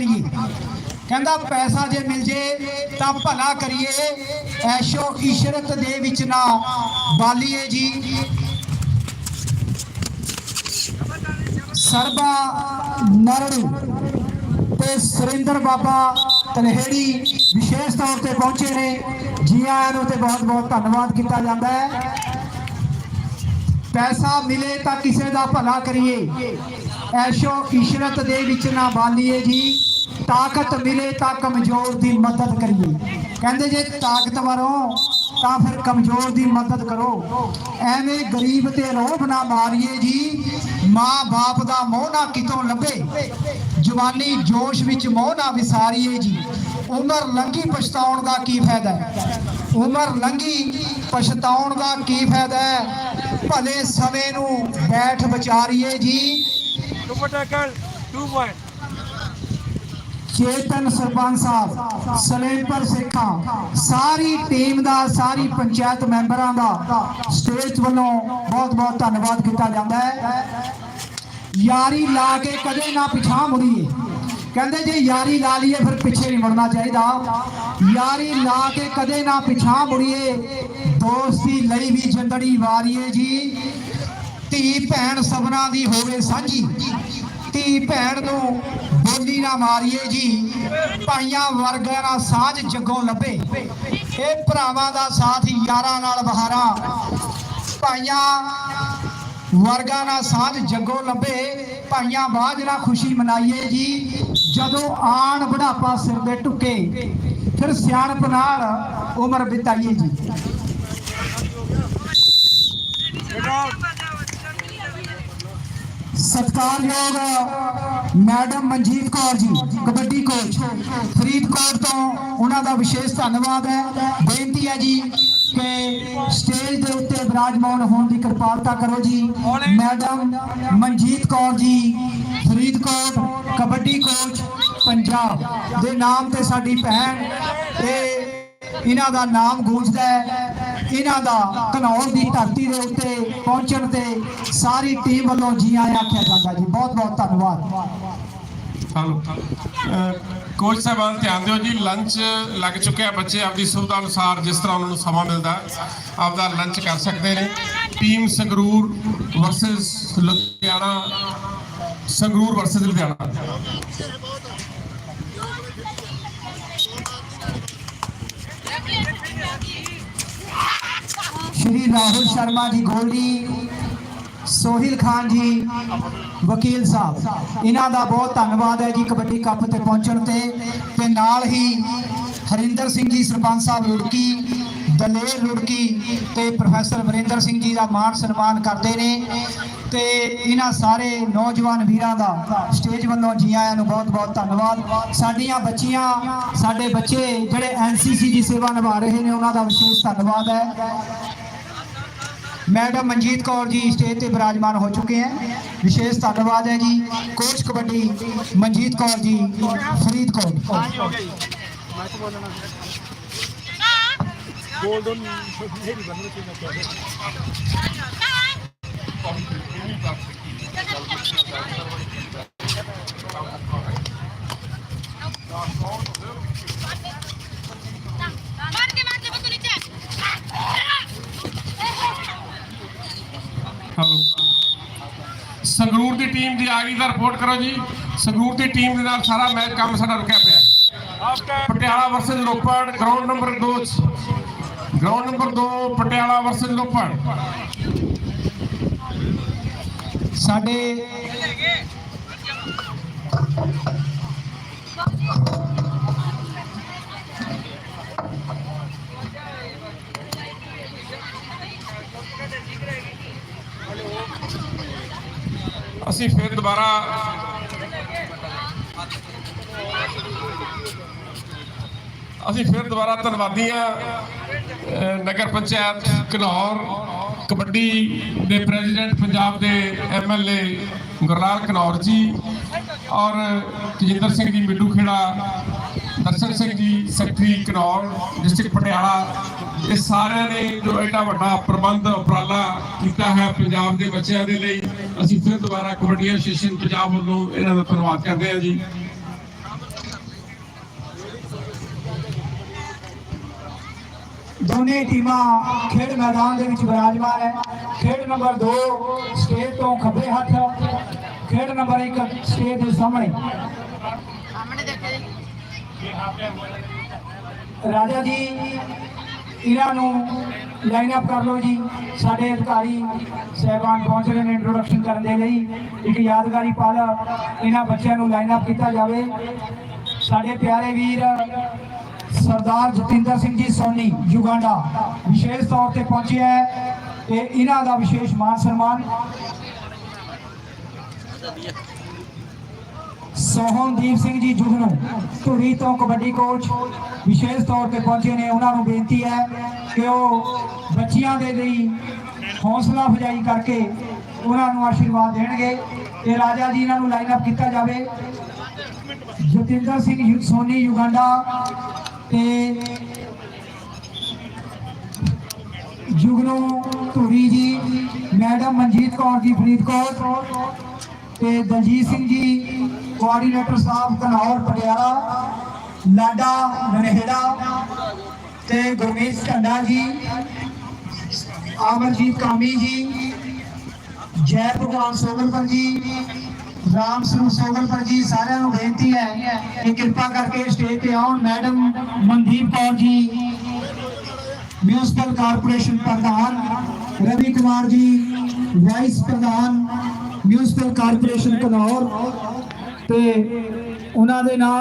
ਕਰੀਏ। ਕਹਿੰਦਾ ਪੈਸਾ ਜੇ ਮਿਲ ਜੇ ਤਾਂ ਭਲਾ ਕਰੀਏ। ਐਸ਼ੋ ਇਸ਼ਰਤ ਦੇ ਵਿੱਚ ਨਾ ਬਾਲੀਏ ਜੀ। ਸਰਬਾ ਨਰੜੂ ਤੇ ਸੁਰਿੰਦਰ ਬਾਬਾ ਤਲਹੇੜੀ ਵਿਸ਼ੇਸ਼ ਤੌਰ ਤੇ ਪਹੁੰਚੇ ਨੇ। ਜੀ ਆਇਆਂ ਨੂੰ ਤੇ ਬਹੁਤ ਬਹੁਤ ਧੰਨਵਾਦ ਕੀਤਾ ਜਾਂਦਾ ਹੈ। ਪੈਸਾ ਮਿਲੇ ਤਾਂ ਕਿਸੇ ਦਾ ਭਲਾ ਕਰੀਏ। ਐਸ਼ੋ ਇਸ਼ਰਤ ਦੇ ਵਿੱਚ ਨਾ ਬਾਲੀਏ ਜੀ। ਤਾਕਤ ਮਿਲੇ ਤਾਂ ਕਮਜ਼ੋਰ ਦੀ ਮਦਦ ਕਰੀਏ ਕਹਿੰਦੇ ਜੇ ਤਾਕਤਵਰ ਹੋ ਤਾਂ ਫਿਰ ਕਮਜ਼ੋਰ ਦੀ ਮਦਦ ਕਰੋ ਐਵੇਂ ਗਰੀਬ ਤੇ ਰੋਬ ਨਾ ਮਾਰੀਏ ਜੀ ਮਾਂ ਬਾਪ ਦਾ ਮੋਹ ਨਾ ਕਿਤੋਂ ਲੱਭੇ ਜਵਾਨੀ ਜੋਸ਼ ਵਿੱਚ ਮੋਹ ਨਾ ਵਿਸਾਰੀਏ ਜੀ ਉਮਰ ਲੰਘੀ ਪਛਤਾਉਣ ਦਾ ਕੀ ਫਾਇਦਾ ਹੈ? ਉਮਰ ਲੰਘੀ ਪਛਤਾਉਣ ਦਾ ਕੀ ਫਾਇਦਾ ਹੈ? ਭਲੇ ਸਮੇਂ ਨੂੰ ਬੈਠ ਵਿਚਾਰੀਏ ਜੀ Super tackle, two point. Chetan sarpanch ਸਾਹਿਬ, ਸਲੇਮਪੁਰ ਸੇਖਾਂ, ਸਾਰੀ ਟੀਮ ਦਾ, ਸਾਰੀ ਪੰਚਾਇਤ ਮੈਂਬਰਾਂ ਦਾ ਸਟੇਜ ਵੱਲੋਂ ਬਹੁਤ ਬਹੁਤ ਧੰਨਵਾਦ ਕੀਤਾ ਜਾਂਦਾ ਹੈ। ਯਾਰੀ ਲਾ ਕੇ ਕਦੇ ਨਾ ਪਿਛਾਂ ਮੁੜੀਏ। ਕਹਿੰਦੇ ਜੇ ਯਾਰੀ ਲਾ ਲਈਏ, ਫਿਰ ਪਿੱਛੇ ਨਹੀਂ ਮੁੜਨਾ ਚਾਹੀਦਾ। ਯਾਰੀ ਲਾ ਕੇ ਕਦੇ ਨਾ ਪਿਛਾਂ ਮੁੜੀਏ। ਦੋਸਤੀ ਲਈ ਵੀ ਜੰਦੜੀ ਵਾਰੀਏ ਜੀ। ਧੀ ਭੈਣ ਸਭਨਾ ਦੀ ਹੋਵੇ ਸਾਂਝੀ। ਧੀ ਭੈਣ ਨੂੰ ਬੋਲੀ ਨਾ ਮਾਰੀਏ ਜੀ। ਭਾਈਆਂ ਵਰਗਿਆਂ ਨਾਲ ਸਾਂਝ ਜੱਗੋਂ ਲੱਭੇ। ਇਹ ਭਰਾਵਾਂ ਦਾ ਸਾਥ ਯਾਰਾਂ ਨਾਲ ਬਹਾਰਾਂ। ਭਾਈਆਂ ਵਰਗਾਂ ਨਾਲ ਸਾਂਝ ਜੱਗੋਂ ਲੱਭੇ। ਭਾਈਆਂ ਬਾਝ ਨਾਲ ਖੁਸ਼ੀ ਮਨਾਈਏ ਜੀ। ਜਦੋਂ ਆਣ ਬੁਢਾਪਾ ਸਿਰ ਦੇ ਟੁੱਕੇ, ਫਿਰ ਸਿਆਣਪ ਨਾਲ ਉਮਰ ਬਿਤਾਈਏ ਜੀ। ਸਤਿਕਾਰਯੋਗ ਮੈਡਮ ਮਨਜੀਤ ਕੌਰ ਜੀ, ਕਬੱਡੀ ਕੋਚ ਫਰੀਦਕੋਟ ਤੋਂ ਉਹਨਾਂ ਦਾ ਵਿਸ਼ੇਸ਼ ਧੰਨਵਾਦ ਹੈ। ਬੇਨਤੀ ਹੈ ਜੀ ਕਿ ਸਟੇਜ ਦੇ ਉੱਤੇ ਵਿਰਾਜਮਾਨ ਹੋਣ ਦੀ ਕਿਰਪਾਲਤਾ ਕਰੋ ਜੀ। ਮੈਡਮ ਮਨਜੀਤ ਕੌਰ ਜੀ, ਫਰੀਦਕੋਟ ਕਬੱਡੀ ਕੋਚ ਪੰਜਾਬ ਦੇ ਨਾਮ ਤੇ ਸਾਡੀ ਭੈਣ ਤੇ ਇਹਨਾਂ ਦਾ ਨਾਮ ਗੂੰਜਦਾ ਹੈ। ਇਹਨਾਂ ਦਾ ਘਨੌਰ ਦੀ ਧਰਤੀ ਦੇ ਉੱਤੇ ਪਹੁੰਚਣ ਤੇ ਸਾਰੀ ਟੀਮ ਵੱਲੋਂ ਜੀ ਆਇਆਂ ਆਖਿਆ ਜਾਂਦਾ ਜੀ, ਬਹੁਤ ਬਹੁਤ ਧੰਨਵਾਦ। ਹਲੋ। ਕੋਚ ਸਾਹਿਬਾਨ ਧਿਆਨ ਦਿਓ ਜੀ। ਲੰਚ ਲੱਗ ਚੁੱਕਿਆ ਬੱਚੇ ਆਪਦੀ ਸੁਵਿਧਾ ਅਨੁਸਾਰ ਜਿਸ ਤਰ੍ਹਾਂ ਉਹਨਾਂ ਨੂੰ ਸਮਾਂ ਮਿਲਦਾ ਆਪਦਾ ਲੰਚ ਕਰ ਸਕਦੇ ਨੇ। Team Sangrur versus Ludhiana. Sangrur versus Ludhiana. Shri Rahul Sharma ji, Goldy, Sohil Khan ਜੀ, ਵਕੀਲ ਸਾਹਿਬ। ਇਹਨਾਂ ਦਾ ਬਹੁਤ ਧੰਨਵਾਦ ਹੈ ਜੀ ਕਬੱਡੀ ਕੱਪ ਤੇ ਪਹੁੰਚਣ ਤੇ। ਤੇ ਨਾਲ ਹੀ ਹਰਿੰਦਰ ਸਿੰਘ ਜੀ, ਸਰਪੰਚ ਸਾਹਿਬ ਰੁੜਕੀ ਦਲੇਰ ਰੁੜਕੀ ਤੇ ਪ੍ਰੋਫੈਸਰ ਵਰਿੰਦਰ ਸਿੰਘ ਜੀ ਦਾ ਮਾਣ ਸਨਮਾਨ ਕਰਦੇ ਨੇ। ਤੇ ਇਹਨਾਂ ਸਾਰੇ ਨੌਜਵਾਨ ਵੀਰਾਂ ਦਾ ਸਟੇਜ ਵੱਲੋਂ ਜੀ ਆਇਆਂ ਨੂੰ ਬਹੁਤ ਬਹੁਤ ਧੰਨਵਾਦ। ਸਾਡੀਆਂ ਬੱਚੀਆਂ, ਸਾਡੇ ਬੱਚੇ ਜਿਹੜੇ ਐਨਸੀਸੀ ਦੀ ਸੇਵਾ ਨਿਭਾ ਰਹੇ ਨੇ, ਉਹਨਾਂ ਦਾ ਵਿਸ਼ੇਸ਼ ਧੰਨਵਾਦ ਹੈ। ਮੈਡਮ ਮਨਜੀਤ ਕੌਰ ਜੀ ਸਟੇਜ ਤੇ ਵਿਰਾਜਮਾਨ ਹੋ ਚੁੱਕੇ ਹੈ। ਵਿਸ਼ੇਸ਼ ਧੰਨਵਾਦ ਹੈ ਜੀ। ਕੋਚ ਕਬੱਡੀ ਮਨਜੀਤ ਕੌਰ ਜੀ ਫਰੀਦਕੋਟ ਬੋਲ ਦੋ ਮੇਰੀ ਬੰਦ ਨਹੀਂ ਕਰਦਾ ਟੀਮ ਦੀ ਆ ਗਈ ਦਾ ਰਿਪੋਰਟ ਕਰੋ ਜੀ। ਸੰਗਰੂਰ ਦੀ ਟੀਮ ਦੇ ਨਾਲ ਸਾਰਾ ਮੈਚ ਕੰਮ ਸਾਡਾ ਰੁਕਿਆ ਪਿਆ। Patiala versus Ropar ground number 2 ground number 2 Patiala versus Ropar ਸਾਡੇ ਅਸੀਂ ਫਿਰ ਦੁਬਾਰਾ ਅਸੀਂ ਫਿਰ ਦੁਬਾਰਾ ਧੰਨਵਾਦੀ ਆ ਨਗਰ ਪੰਚਾਇਤ ਘਨੌਰ ਕਬੱਡੀ ਦੇ ਪ੍ਰੈਜ਼ੀਡੈਂਟ ਪੰਜਾਬ ਦੇ ਐਮਐਲਏ ਗੁਰਲਾਲ ਘਨੌਰ ਜੀ ਔਰ ਤਜਿੰਦਰ ਸਿੰਘ ਜੀ ਮਿੱਡੂ ਖੇੜਾ, ਦਰਸ਼ਨ ਸਿੰਘ ਜੀ, ਸੈਕਟਰੀ ਘਨੌਰ, ਡਿਸਟ੍ਰਿਕਟ ਪਟਿਆਲਾ, ਇਹ ਸਾਰਿਆਂ ਨੇ ਜੋ ਐਡਾ ਵੱਡਾ ਪ੍ਰਬੰਧ ਉਪਰਾਲਾ ਕੀਤਾ ਹੈ ਪੰਜਾਬ ਦੇ ਬੱਚਿਆਂ ਦੇ ਲਈ। ਅਸੀਂ ਫਿਰ ਦੁਬਾਰਾ ਕਬੱਡੀ ਐਸੋਸੀਏਸ਼ਨ ਪੰਜਾਬ ਵੱਲੋਂ ਇਹਨਾਂ ਦਾ ਧੰਨਵਾਦ ਕਰਦੇ ਹਾਂ ਜੀ। ਦੋਨੇ ਟੀਮਾਂ ਖੇਡ ਮੈਦਾਨ ਦੇ ਵਿੱਚ ਬਿਰਾਜਮਾਨ ਹੈ। ਖੇਡ ਨੰਬਰ 2 ਸਟੇਜ ਤੋਂ ਖੱਬੇ ਹੱਥ ਖੇਡ ਨੰਬਰ 1 ਸਟੇਜ ਦੇ ਸਾਹਮਣੇ। ਸਾਹਮਣੇ ਦੇਖੇ ਜੀ। ਰਾਜਾ ਜੀ ਇਹਨਾਂ ਨੂੰ ਲਾਈਨ ਅਪ ਕਰ ਲਓ ਜੀ। ਸਾਡੇ ਅਧਿਕਾਰੀ ਸਹਿਬਾਨ ਪਹੁੰਚ ਰਹੇ ਨੇ ਇੰਟਰੋਡਕਸ਼ਨ ਕਰਨ ਦੇ ਲਈ। ਇੱਕ ਯਾਦਗਾਰੀ ਪਲ ਇਹਨਾਂ ਬੱਚਿਆਂ ਨੂੰ ਲਾਈਨ ਅਪ ਕੀਤਾ ਜਾਵੇ। ਸਾਡੇ ਪਿਆਰੇ ਵੀਰ ਸਰਦਾਰ ਜਤਿੰਦਰ ਸਿੰਘ ਜੀ ਸੋਨੀ, ਯੁਗਾਂਡਾ, ਵਿਸ਼ੇਸ਼ ਤੌਰ ਤੇ ਪਹੁੰਚਿਆ ਹੈ ਤੇ ਇਹਨਾਂ ਦਾ ਵਿਸ਼ੇਸ਼ ਮਾਨ ਸਨਮਾਨ ਸੋਹਨਦੀਪ ਸਿੰਘ ਜੀ ਜੁਗਨੂ, ਧੂਰੀ ਤੋਂ ਕਬੱਡੀ ਕੋਚ, ਵਿਸ਼ੇਸ਼ ਤੌਰ ਤੇ ਪਹੁੰਚੇ ਨੇ। ਉਹਨਾਂ ਨੂੰ ਬੇਨਤੀ ਹੈ ਕਿ ਉਹ ਬੱਚਿਆਂ ਦੇ ਲਈ ਹੌਸਲਾ ਫਜਾਈ ਕਰਕੇ ਉਹਨਾਂ ਨੂੰ ਆਸ਼ੀਰਵਾਦ ਦੇਣਗੇ ਤੇ ਰਾਜਾ ਜੀ ਇਹਨਾਂ ਨੂੰ ਲਾਈਨ ਅਪ ਕੀਤਾ ਜਾਵੇ। ਜਤਿੰਦਰ ਸਿੰਘ ਸੋਨੀ ਯੁਗਾਂਡਾ ਤੇ ਜੁਗਨੂ ਧੂਰੀ ਜੀ, ਮੈਡਮ ਮਨਜੀਤ ਕੌਰ ਜੀ, ਫਰੀਦਕੋਟ ਤੇ ਦਲਜੀਤ ਸਿੰਘ ਜੀ ਕੋਆਰਡੀਨੇਟਰ ਸਾਹਿਬ ਕਨੌਰ, ਪਟਿਆਲਾ, ਲਾਡਾ, ਨਨਹੇੜਾ ਤੇ ਗੁਰਮੀਤ ਢੰਡਾ ਜੀ, ਅਮਰਜੀਤ ਕਾਮੀ ਜੀ, ਜੈ ਭਗਵਾਨ ਸੋਗਲਪੁਰ ਜੀ, ਰਾਮ ਸਿੰਘ ਸੋਗਲਪੁਰ ਜੀ, ਸਾਰਿਆਂ ਨੂੰ ਬੇਨਤੀ ਹੈ ਕਿ ਕਿਰਪਾ ਕਰਕੇ ਸਟੇਜ ਤੇ ਆਉਣ। Madam Mandeep Kaur ji municipal corporation ਪ੍ਰਧਾਨ, ਰਵੀ ਕੁਮਾਰ ਜੀ ਵਾਈਸ ਪ੍ਰਧਾਨ ਮਿਊਨਿਸਪਲ ਕਾਰਪੋਰੇਸ਼ਨ ਘਨੌਰ ਤੇ ਉਹਨਾਂ ਦੇ ਨਾਲ